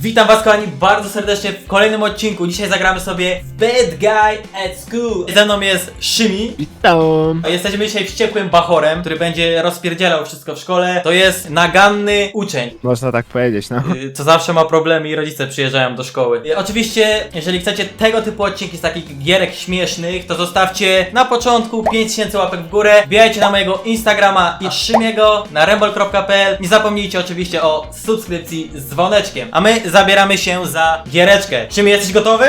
Witam was kochani bardzo serdecznie w kolejnym odcinku. Dzisiaj zagramy sobie w Bad Guy at School. Ze mną jest Szymi. Witam. Jesteśmy dzisiaj wściekłym bachorem, który będzie rozpierdzielał wszystko w szkole. To jest naganny uczeń. Można tak powiedzieć, no. y, Co zawsze ma problemy i rodzice przyjeżdżają do szkoły. Y, Oczywiście, jeżeli chcecie tego typu odcinki z takich gierek śmiesznych, to zostawcie na początku 5000 łapek w górę. Wbijajcie na mojego Instagrama i Szymiego na rembol.pl. Nie zapomnijcie oczywiście o subskrypcji z dzwoneczkiem. A my zabieramy się za giereczkę. Szymi, jesteś gotowy?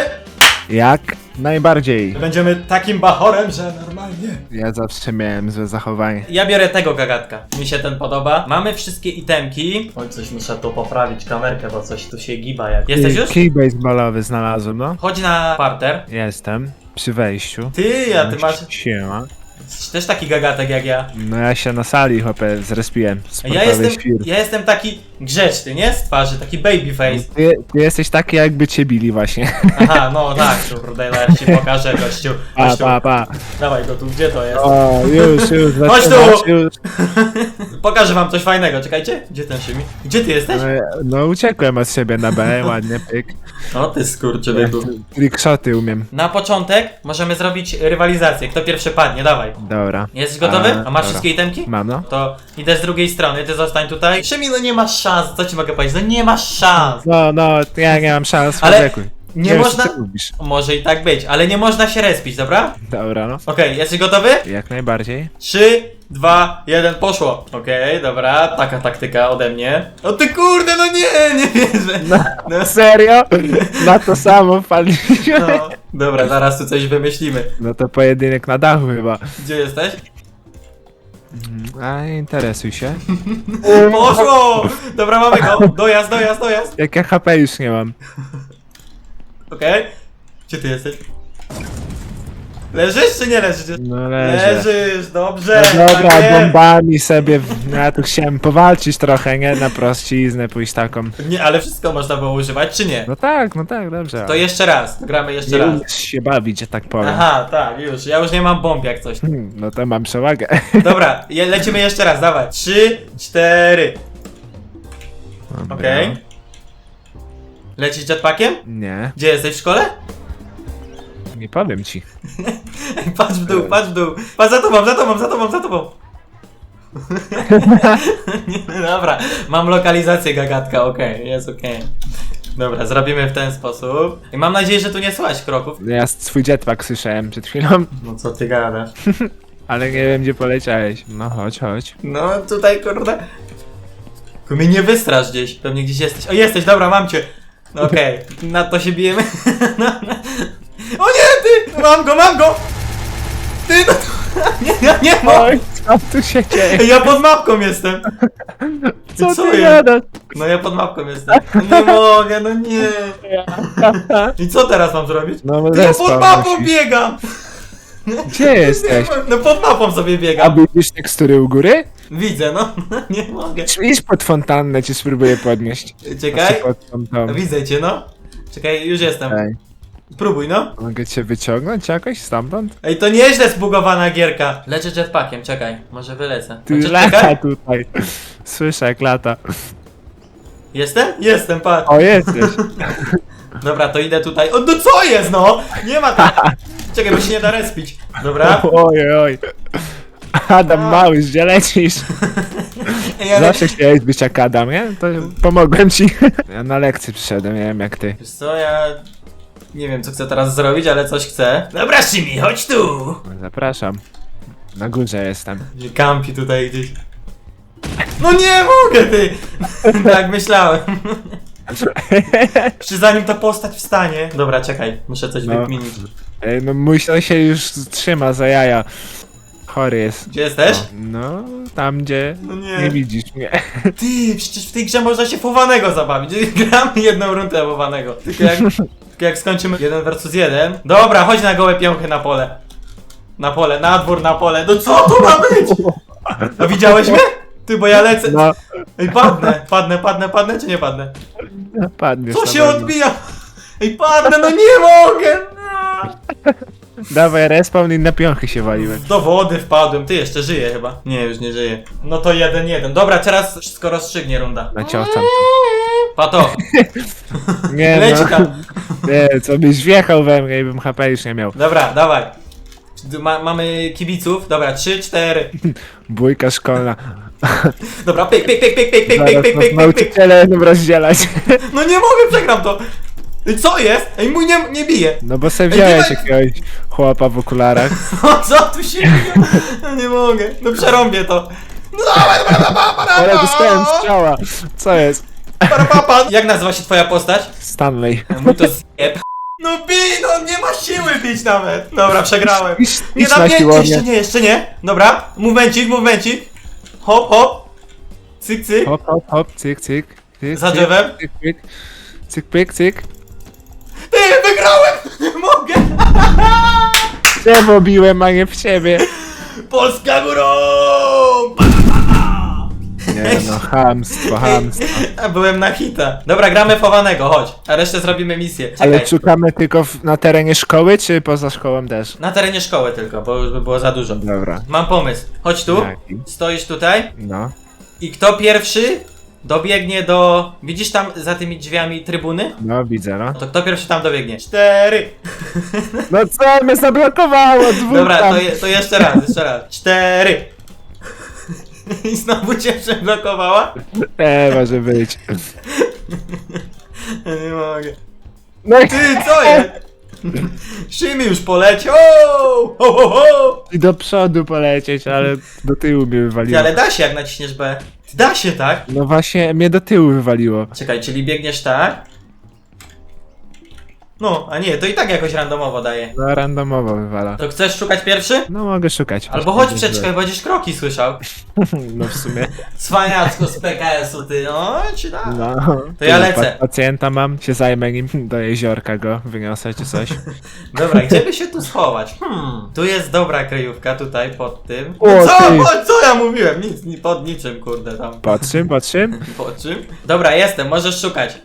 Jak najbardziej. Będziemy takim bachorem, że normalnie. Ja zawsze miałem złe zachowanie. Ja biorę tego gagatka. Mi się ten podoba. Mamy wszystkie itemki. Oj, coś muszę tu poprawić kamerkę, bo coś tu się giba jak. Jesteś już? Kij baseballowy znalazłem, no. Chodź na parter. Jestem. Przy wejściu. Ty, a ty masz Siema. Też taki gagatek jak ja. No ja się na sali chłopie zrespiłem. Ja jestem, świr. ja jestem taki grzeczny, nie? Z twarzy, taki baby face. Ty, ty jesteś taki jakby cię bili właśnie. Aha, no tak, tu kurde, zaraz ci pokażę, gościu. Pa, tu, pa, pa. dawaj go tu, gdzie to jest? O, już, już. Chodź tu! zaczynasz, Już. Pokażę wam coś fajnego, czekajcie. Gdzie ten Szymi? Gdzie ty jesteś? No, no uciekłem od siebie na B, ładnie, pyk. O ty skurczybyku. Trickshoty umiem. Na początek możemy zrobić rywalizację. Kto pierwszy padnie, dawaj. Dobra. Jesteś gotowy? A masz dobra. wszystkie itemki? Mam no. To idę z drugiej strony, ty zostań tutaj. Szymi, no nie masz szans, co ci mogę powiedzieć? No nie masz szans. No, no, ja nie mam szans, Ale podziękuj. nie wiem, można- Co ty lubisz. Może i tak być, ale nie można się respić, dobra? Dobra, no. Okej, jesteś gotowy? Jak najbardziej. 3, 2, 1, poszło. Okej, dobra, taka taktyka ode mnie. O ty kurde, no nie, nie wierzę. No, No, serio? Na to samo wpadliśmy. no. Dobra, zaraz tu coś wymyślimy. No to pojedynek na dachu chyba. Gdzie jesteś? A interesuj się. Poszło! Dobra, mamy go. Dojazd, dojazd, dojazd. Jak ja HP już nie mam. Okej. Gdzie ty jesteś? Leżysz czy nie leżysz? No leżę. Leżysz, dobrze. No dobra, tak jest. bombami sobie. w- Ja tu chciałem powalczyć trochę, nie? Na prościznę pójść taką. Nie, ale wszystko można było używać, czy nie? No tak, no tak, dobrze. To jeszcze raz, gramy jeszcze nie raz. umiesz się bawić, że tak powiem. Aha, tak, już. Ja już nie mam bomb jak coś. Hmm, No to mam przewagę. Dobra, je- lecimy jeszcze raz, dawaj. Trzy, cztery. Okej. Lecisz jetpackiem? Nie, Gdzie jesteś w szkole? Nie powiem ci. Patrz w dół, patrz w dół. Patrz za tobą, za tobą, za tobą, za tobą. Nie, Dobra, mam lokalizację gagatka, okej, jest okej. Dobra, zrobimy w ten sposób. I mam nadzieję, że tu nie słychać kroków. Ja swój jetpack słyszałem przed chwilą, No co ty gadasz? ale nie wiem gdzie poleciałeś. No chodź, chodź. No tutaj kurde. Tylko mnie nie wystrasz gdzieś. Pewnie gdzieś jesteś. O jesteś, dobra, mam cię. No okej, na to się bijemy. No, no. Nie! Mam go, mam go! Ty, no Nie, ja nie mogę! Oj, co tu się dzieje? Ej, Ja pod mapką jestem! Co co ty jest? gadasz? No ja pod mapką jestem. No nie mogę, no nie. I co teraz mam zrobić? No Ty, ja pod mapą musisz. biegam! Gdzie jesteś? No pod mapą sobie A biegam. widzisz tekstury u góry? Widzę, no. Nie mogę. Idź pod fontannę, cię spróbuję podnieść. Czekaj. Znaczy Pod tą, tą. Widzę cię, no. Czekaj, już jestem. Ej, Spróbuj, no. mogę cię wyciągnąć jakoś stamtąd? Ej, to nieźle zbugowana gierka. Lecę jetpackiem, czekaj. Może wylecę. Ty Znaczy, lata czekaj. tutaj. Słyszę jak lata. Jestem? Jestem, patrz. O, jesteś. Dobra, to idę tutaj. O, no co jest, no? Nie ma tak. Czekaj, bo się nie da respić. Dobra. Oj, oj. Adam mały, gdzie lecisz? Ej, ale... Zawsze chciałeś być jak Adam, nie? To pomogłem ci. Ja na lekcję przyszedłem, nie wiem jak ty. Wiesz co, ja... Nie wiem, co chcę teraz zrobić, ale coś chcę. Dobra, Szymi, chodź tu! Zapraszam. Na górze jestem. Gdzie Kampi tutaj gdzieś. No nie mogę, ty! tak myślałem. Czy zanim ta postać wstanie... Dobra, czekaj, muszę coś No. wykminić. Ej, no mój on się już trzyma za jaja. Chory jest. Gdzie jesteś? No, tam gdzie No nie. nie widzisz mnie. Ty, przecież w tej grze można się fowanego zabawić. Gramy jedną rundę fowanego. Tylko jak, jak skończymy jeden versus jeden. Dobra, chodź na gołe piąchy na pole. Na pole, na dwór, na pole. No co to ma być? A widziałeś mnie? Ty, bo ja lecę. No, Ej, padnę, padnę, padnę, padnę, czy nie padnę? padniesz Co na się pewno. odbija? Ej, padnę, no nie mogę! No. Dawaj, respawn i na piąchy się waliłem. Do wody wpadłem, ty jeszcze żyje chyba. Nie, już nie żyje. No to jeden, jeden. Dobra, teraz wszystko rozstrzygnie runda. Naciącam to. Pato, Nie leci no. tam. Nie, co byś wjechał we mnie i bym HP już nie miał. Dobra, dawaj. Ma, mamy kibiców, dobra, trzy, cztery. Bójka szkolna. Dobra, pyk, pyk, pyk, pyk, pyk, pyk, Zaraz pyk, pyk, nas pyk, pyk, pyk. nauczyciele będą rozdzielać. No nie mogę, przegram to. Ej, Co jest? Ej, mój nie, nie bije. No bo Ej, wziąłeś nie ma- jakiegoś chłopa w okularach. O co tu się dzieje? No nie mogę. No przerąbię to. No dawaj, dobra, dobra, dobra, Ale dostałem strzała. Co jest? Para, papa. Jak nazywa się twoja postać? Stanley. Mój to zjeb. No bij, no nie ma siły bić nawet. Dobra, przegrałem. Idź, Nie, idź na siłownię. jeszcze nie, jeszcze nie. Dobra, movemencik, movemencik. Hop, hop. Cyk, cyk. Hop, hop, hop, cyk, cyk. cyk Za cyk, drzewem. Cyk, cyk. Cyk, pyk, cyk. Ty, wygrałem! Nie mogę! Drzewo biłem, a nie w ciebie. Polska górą! Nie no, hamstwo, hamstwo. A byłem na hita. Dobra, gramy chowanego, chodź. A resztę zrobimy misję. Ale Czekaj. szukamy tylko w, na terenie szkoły, czy poza szkołą też? Na terenie szkoły tylko, bo już by było za dużo. Dobra. Mam pomysł. Chodź tu. Jaki? Stoisz tutaj. No. I kto pierwszy dobiegnie do... Widzisz tam za tymi drzwiami trybuny? No, widzę, no. To kto pierwszy tam dobiegnie? Cztery! No co, mnie zablokowało, dwóch Dobra, tam. to, je, to jeszcze raz, jeszcze raz. Cztery! I znowu cię przeblokowała? E, może być. Nie mogę. No i, Ty, co jest? Szymi już poleciał! Ho, ho, ho! i do przodu polecieć, ale do tyłu mnie Ty, wywaliło. ale da się jak naciśniesz B. Ty, da się, tak? No właśnie, mnie do tyłu wywaliło. Czekaj, czyli biegniesz tak? No, a nie, to i tak jakoś randomowo daje. No, randomowo wywala. To chcesz szukać pierwszy? No, mogę szukać. Albo chodź przeczekaj, będziesz kroki słyszał. No w sumie. Cwaniacko z PKS-u, ty, no, czy da? No. To ja lecę. pa- Pacjenta mam, się zajmę nim, do jeziorka go wyniosę czy coś. Dobra, gdzie by się tu schować? Hmm, tu jest dobra kryjówka, tutaj pod tym. O, co, ty. po, co ja mówiłem? Nic, ni pod niczym, kurde, tam. Po czym, po czym? Po czym? Dobra, jestem, możesz szukać.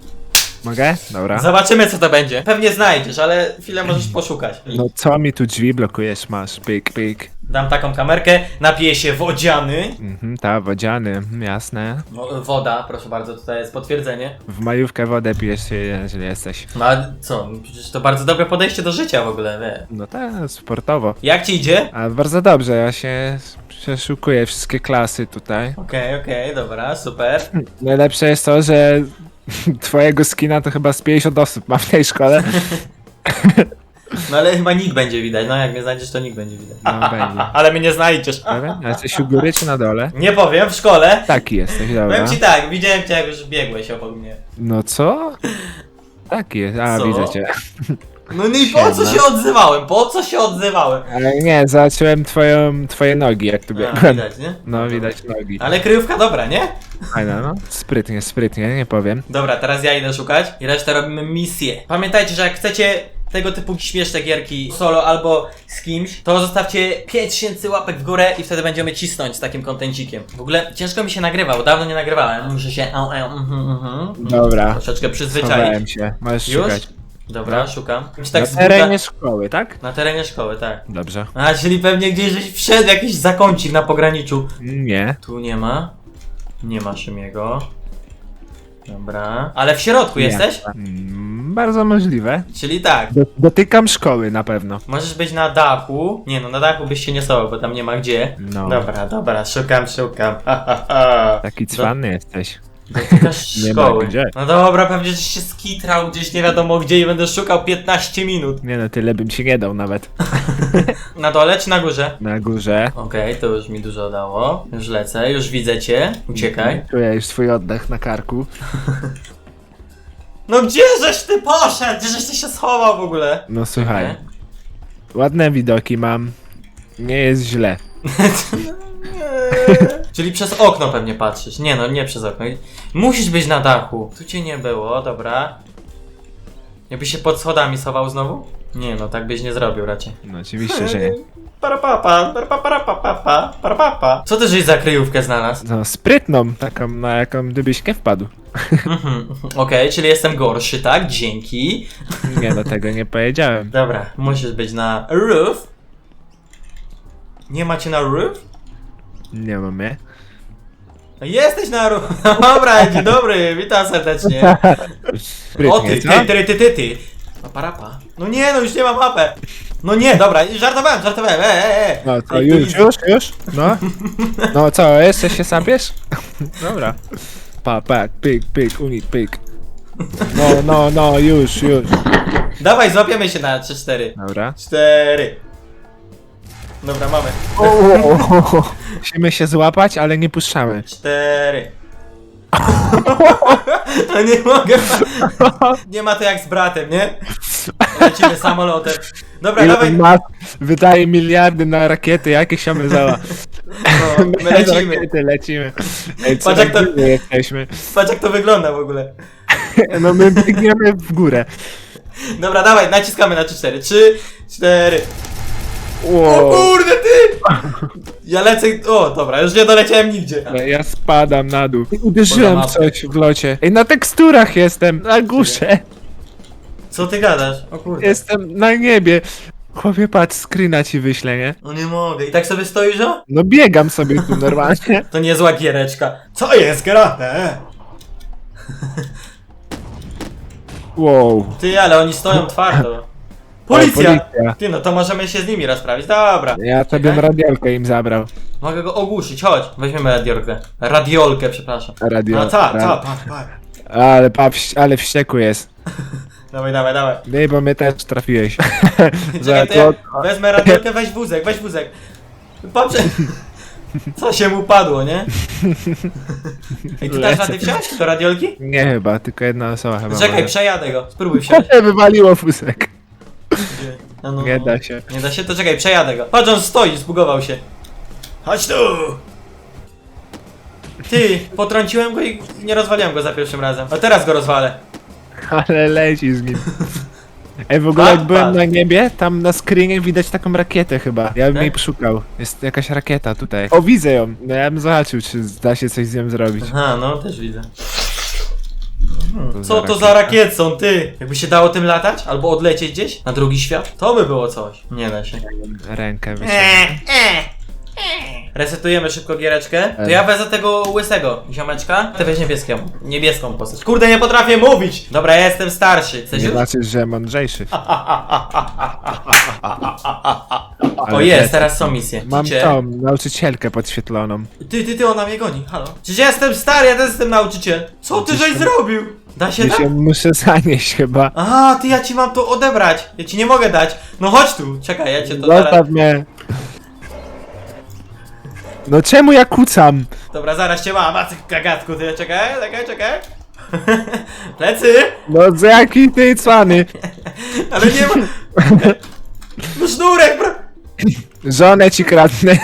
Mogę? Dobra. Zobaczymy, co to będzie. Pewnie znajdziesz, ale chwilę możesz poszukać. No co mi tu drzwi blokujesz, masz, pik, pik. Dam taką kamerkę, napiję się wodziany. Mhm, ta, wodziany, jasne. Woda, proszę bardzo, tutaj jest potwierdzenie. W majówkę wodę pijesz, jeżeli jesteś. No a co, przecież to bardzo dobre podejście do życia w ogóle, wie. No tak, sportowo. Jak ci idzie? A bardzo dobrze, ja się przeszukuję wszystkie klasy tutaj. Okej, okej, dobra, super. Najlepsze jest to, że twojego skina to chyba z 50 osób ma w tej szkole. No ale chyba nikt będzie widać, no jak mnie znajdziesz, to nikt będzie widać. No będzie. Ale mnie nie znajdziesz. Dobra? Jesteś u góry czy na dole? Nie powiem, w szkole. Taki jesteś, dobra. Powiem ci tak, widziałem cię jak już biegłeś obok mnie. No co? Taki jest, a Co? widzę cię. No i po co się odzywałem? Po co się odzywałem? Ale nie, zobaczyłem twoją, twoje nogi jak tu A, biegłem. widać, nie? No widać nogi. Ale kryjówka dobra, nie? Fajna, no. Sprytnie, sprytnie, nie powiem. Dobra, teraz ja idę szukać i resztę robimy misję. Pamiętajcie, że jak chcecie tego typu śmieszne gierki solo albo z kimś, to zostawcie 5000 łapek w górę i wtedy będziemy cisnąć z takim kontencikiem. W ogóle ciężko mi się nagrywa, bo dawno nie nagrywałem. Muszę się au, au, mhm, mhm. Dobra. troszeczkę przyzwyczaić. Schowałem się, możesz Już? szukać. Dobra, szukam. Tak Na z buta- terenie szkoły, tak? Na terenie szkoły, tak. Dobrze. A, czyli pewnie gdzieś żeś wszedł jakiś zakącik na pograniczu. Nie. Tu nie ma. Nie ma Szymiego. Dobra. Ale w środku jesteś? Mm, bardzo możliwe. Czyli tak. Do, dotykam szkoły na pewno. Możesz być na dachu. Nie no, na dachu byś się nie stało, bo tam nie ma gdzie. No. Dobra, dobra, szukam, szukam. Ha, ha, ha. Taki cwanny jesteś. Dotykasz Nie ma szkoły. gdzie. No dobra, pewnie że się skitrał gdzieś nie wiadomo gdzie i będę szukał 15 minut. Nie no, tyle bym ci nie dał nawet. Na dole czy na górze? Na górze. Okej, to już mi dużo dało. Już lecę, już widzę cię. Uciekaj. Czuję już swój oddech na karku. No gdzie żeś ty poszedł? Gdzie żeś ty się schował w ogóle? No słuchaj, ładne widoki mam. Nie jest źle. Czyli przez okno pewnie patrzysz. Nie no, nie przez okno. Musisz być na dachu. Tu cię nie było, dobra. Jakbyś się pod schodami schował znowu? Nie no, tak byś nie zrobił raczej. No oczywiście, że nie. Parapapa, parapapa, parapapa. Co ty żeś za kryjówkę znalazł? No sprytną, taką na jaką gdybyś nie wpadł. Mhm, Okej, czyli jestem gorszy, tak? Dzięki. Nie, do tego nie powiedziałem. Dobra, musisz być na roof. Nie macie na roof? Nie mam je. Jesteś na ru... Dobra, dzień dobry, witam serdecznie. O ty, ty, ty, ty, ty, ty. Paparapa. No nie, no już nie mam HP. No nie, dobra, żartowałem, żartowałem, e, e, e. No to Ej, tu już, nic- już, już? No. No co, jeszcze się sapiesz? Dobra. Pa, pa, pyk, pyk, unit, pyk. No, no, no, już, już. Dawaj, złapiemy się na 3-4. Dobra. 4. Dobra, mamy. Musimy się złapać, ale nie puszczamy. 4. No nie mogę. Nie ma to jak z bratem, nie? Lecimy samolotem. Dobra, dawaj. Musk wydaje miliardy na rakiety, jakie siamy zała. No, my lecimy. Rakiety, lecimy. Ej, co Patrz, jak to- jesteśmy. Patrz jak to wygląda w ogóle. No my biegniemy w górę. Dobra, dawaj, naciskamy na 3-4. 3, 4. O Wow. kurde ty! Ja lecę. O, dobra, już nie doleciałem nigdzie. Ja spadam na dół. Uderzyłem Poza w coś w locie. Ej, na teksturach jestem, na górze. Co ty gadasz? O kurde. Jestem na niebie. Chłopie, patrz, screena ci wyślę, nie? No nie mogę. I tak sobie stoisz, o? No biegam sobie tu normalnie. To niezła giereczka. Co jest grane? Wow. Ty, ale oni stoją twardo. Policja! policja. Ty, no to możemy się z nimi rozprawić. Dobra. Ja to bym Czekaj. radiolkę im zabrał. Mogę go ogłuszyć, chodź. Weźmiemy radiolkę. Radiolkę, przepraszam. Radio. No co, co, patrz. Ale pap, ale wściekły jest. Dawaj, dawaj, dawaj. Nie, bo mnie też trafiłeś. Czekaj, to ja wezmę radiolkę, weź wózek, weź wózek. Patrz. Co się mu padło, nie? Ej, ty dasz Lecę. rady wsiąść do radiolki? Nie chyba, tylko jedna osoba chyba Czekaj, może. przejadę go. Spróbuj wsiąść. Wywaliło fusek. No, no, Nie no. da się. Nie da się? To czekaj, przejadę go. Patrz, on stoi, zbugował się. Chodź tu! Ty, potrąciłem go i nie rozwaliłem go za pierwszym razem. A teraz go rozwalę. Ale leci z nim. Ej, w ogóle jak byłem na niebie, tam na screenie widać taką rakietę chyba. Ja bym Tak? jej szukał. Jest jakaś rakieta tutaj. O, widzę ją. No ja bym zobaczył, czy da się coś z nią zrobić. Aha, no też widzę. To Co to za rakiet są, ty? Jakby się dało tym latać? Albo odlecieć gdzieś? Na drugi świat? To by było coś. Nie da się. Rękę wyciągnę. Resetujemy szybko giereczkę. To ja wezmę tego łysego ziomeczka. Ty weź niebieską. Niebieską postać. Kurde, nie potrafię mówić! Dobra, ja jestem starszy. Chcesz Nie już? znaczy, że mądrzejszy. O Ale jest, teraz są misje. Mam Cicie. tą nauczycielkę podświetloną. Ty, ty, ty, ona mnie goni, halo. Przecież ja jestem stary, ja też jestem nauczyciel. Co ty żeś zrobił? Da się się muszę zanieść chyba. Aha, ty, ja ci mam to odebrać. Ja ci nie mogę dać. No chodź tu, czekaj, ja cię to zaraz... Zostaw mnie. No czemu ja kucam? Dobra, zaraz cię mam, a ty gagatku, ty, czekaj, czekaj, czekaj. Plecy, No za jaki ty cwany? ale nie ma... No sznurek, bro... Żonę ci kradnę.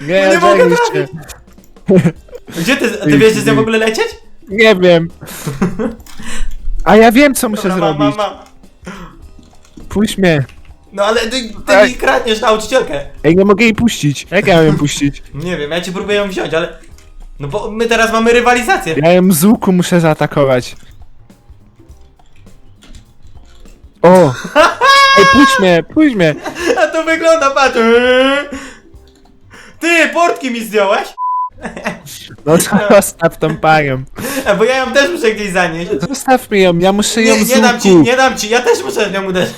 Nie, No nie mogę trafić. Gdzie ty, ty wiesz, że z nią w ogóle lecieć? Nie wiem. A ja wiem co muszę Dobra, zrobić. mam. Puść mnie. No ale ty, ty Tak. mi kradniesz nauczycielkę. Ej, nie mogę jej puścić. Jak ja mam ją puścić? Nie wiem, ja ci próbuję ją wziąć, ale... No bo my teraz mamy rywalizację. Ja ją z łuku muszę zaatakować. O! Ej, puść mnie, puść mnie. A to wygląda, patrz. Ty, portki mi zdjąłeś? No zostaw tą panią. A bo ja ją też muszę gdzieś zanieść. Zostaw mi ją, ja muszę ją Nie, z nie dam ci, łuku. nie dam ci, ja też muszę w nią uderzyć.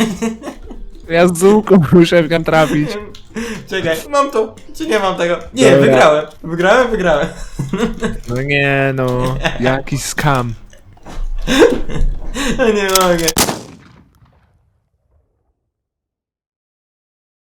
Ja z łuku muszę w nią trafić. Czekaj, mam to, czy nie mam tego? Nie, Dobra. wygrałem. Wygrałem, wygrałem. No nie no, jaki skam. nie mogę.